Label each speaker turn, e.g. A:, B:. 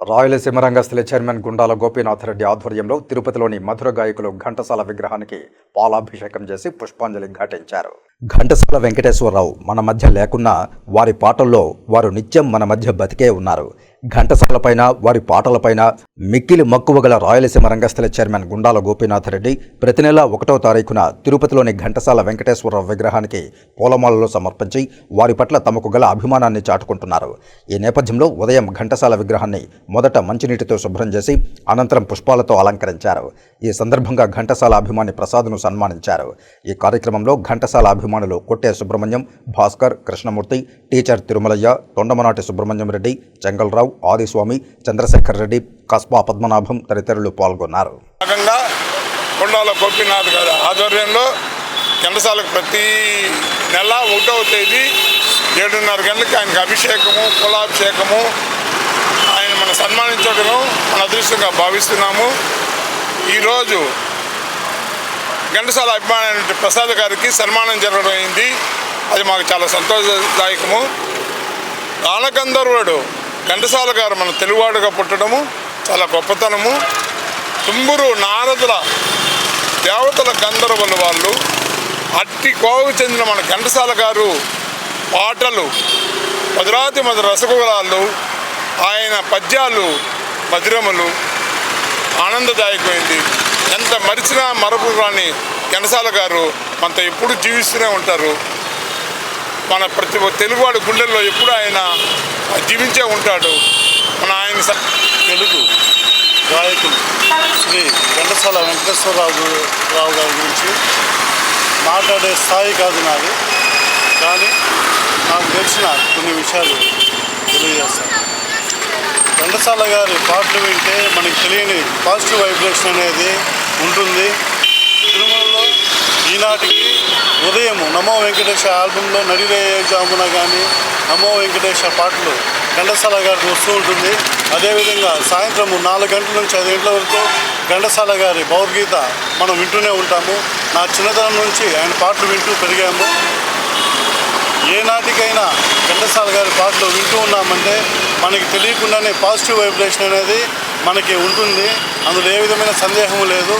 A: రాయలసీమ రంగస్థల చైర్మన్ గుండాల గోపీనాథ్ రెడ్డి ఆధ్వర్యంలో తిరుపతిలోని మధుర గాయకులు ఘంటసాల విగ్రహానికి పాలాభిషేకం చేసి పుష్పాంజలి ఘటించారు. ఘంటసాల వెంకటేశ్వరరావు మన మధ్య లేకున్నా వారి పాటల్లో వారు నిత్యం మన మధ్య బతికే ఉన్నారు. ఘంటసాలపైన వారి పాటలపైన మిక్కిలి మక్కువ గల రాయలసీమ రంగస్థల చైర్మన్ గుండాల గోపీనాథ్ రెడ్డి ప్రతి నెల ఒకటో తారీఖున తిరుపతిలోని ఘంటసాల వెంకటేశ్వరరావు విగ్రహానికి పూలమాలలు సమర్పించి వారి పట్ల తమకు గల అభిమానాన్ని చాటుకుంటున్నారు. ఈ నేపథ్యంలో ఉదయం ఘంటసాల విగ్రహాన్ని మొదట మంచినీటితో శుభ్రం చేసి అనంతరం పుష్పాలతో అలంకరించారు. ఈ సందర్భంగా ఘంటసాల అభిమాని ప్రసాద్ను సన్మానించారు. ఈ కార్యక్రమంలో ఘంటసాల అభిమానులు కొట్టే సుబ్రహ్మణ్యం భాస్కర్ కృష్ణమూర్తి టీచర్ తిరుమలయ్య తొండమనాటి సుబ్రహ్మణ్యం రెడ్డి చెంగల్రావు ఆదిస్వామి చంద్రశేఖర్ రెడ్డి కస్బా పద్మనాభం తదితరులు పాల్గొన్నారు.
B: భాగంగా కొండాల గోపీనాథ్ గారి ఆధ్వర్యంలో కిందసాలకు ప్రతి నెల ఒకటవ తేదీ ఏడున్నర గంటలకు ఆయనకు అభిషేకము కులాభిషేకము ఆయన మనం సన్మానించడం మన అదృష్టంగా భావిస్తున్నాము. ఈరోజు ఘంటసాల అభిమానైన ప్రసాద్ గారికి సన్మానం జరగడం అయింది. అది మాకు చాలా సంతోషదాయకము. గానగంధర్వుడు ఘంటసాల గారు మన తెలుగువాడుగా పుట్టడము చాలా గొప్పతనము. తుమ్మురు నారదుల దేవతల గంధర్వుల వాళ్ళు అట్టి కోవకు చెందిన మన ఘంటసాల గారు పాటలు మధురాతి మధుర రసగులాలు ఆయన పద్యాలు మధురములు ఆనందదాయకమైంది. ఎంత మరిచినా మరపు రాని ఘంటసాల గారు మనతో ఎప్పుడు జీవిస్తూనే ఉంటారు. మన ప్రతి తెలుగువాడి గుండెల్లో ఎప్పుడు ఆయన జీవించే ఉంటాడు. మన ఆయన స-
C: తెలుగు గాయకులు శ్రీ ఘంటసాల వెంకటేశ్వరరావు రావు గారి గురించి మాట్లాడే స్థాయి కాదు నాది. కానీ నాకు తెలిసిన కొన్ని విషయాలు తెలియజేస్తాను. ఘంటసాల గారి పాటలు వింటే మనకి తెలియని పాజిటివ్ వైబ్రేషన్ అనేది ఉంటుంది. తిరుమలలో ఈనాటికి ఉదయం నమో వెంకటేశ ఆల్బంలో నడిరే జామున కానీ నమో వెంకటేశ పాటలు ఘంటసాల గారికి వస్తూ ఉంటుంది. అదేవిధంగా సాయంత్రం నాలుగు గంటల నుంచి ఐదు గంటల వరకు ఘంటసాల గారి భగవద్గీత మనం వింటూనే ఉంటాము. నా చిన్నతనం నుంచి ఆయన పాటలు వింటూ పెరిగాము. ఏనాటికైనా నాటికైనా ఘంటసాల గారి పాటలు వింటూ ఉన్నామంటే మనకి తెలియకుండానే పాజిటివ్ వైబ్రేషన్ అనేది మనకి ఉంటుంది. అందులో ఏ విధమైన సందేహం లేదు.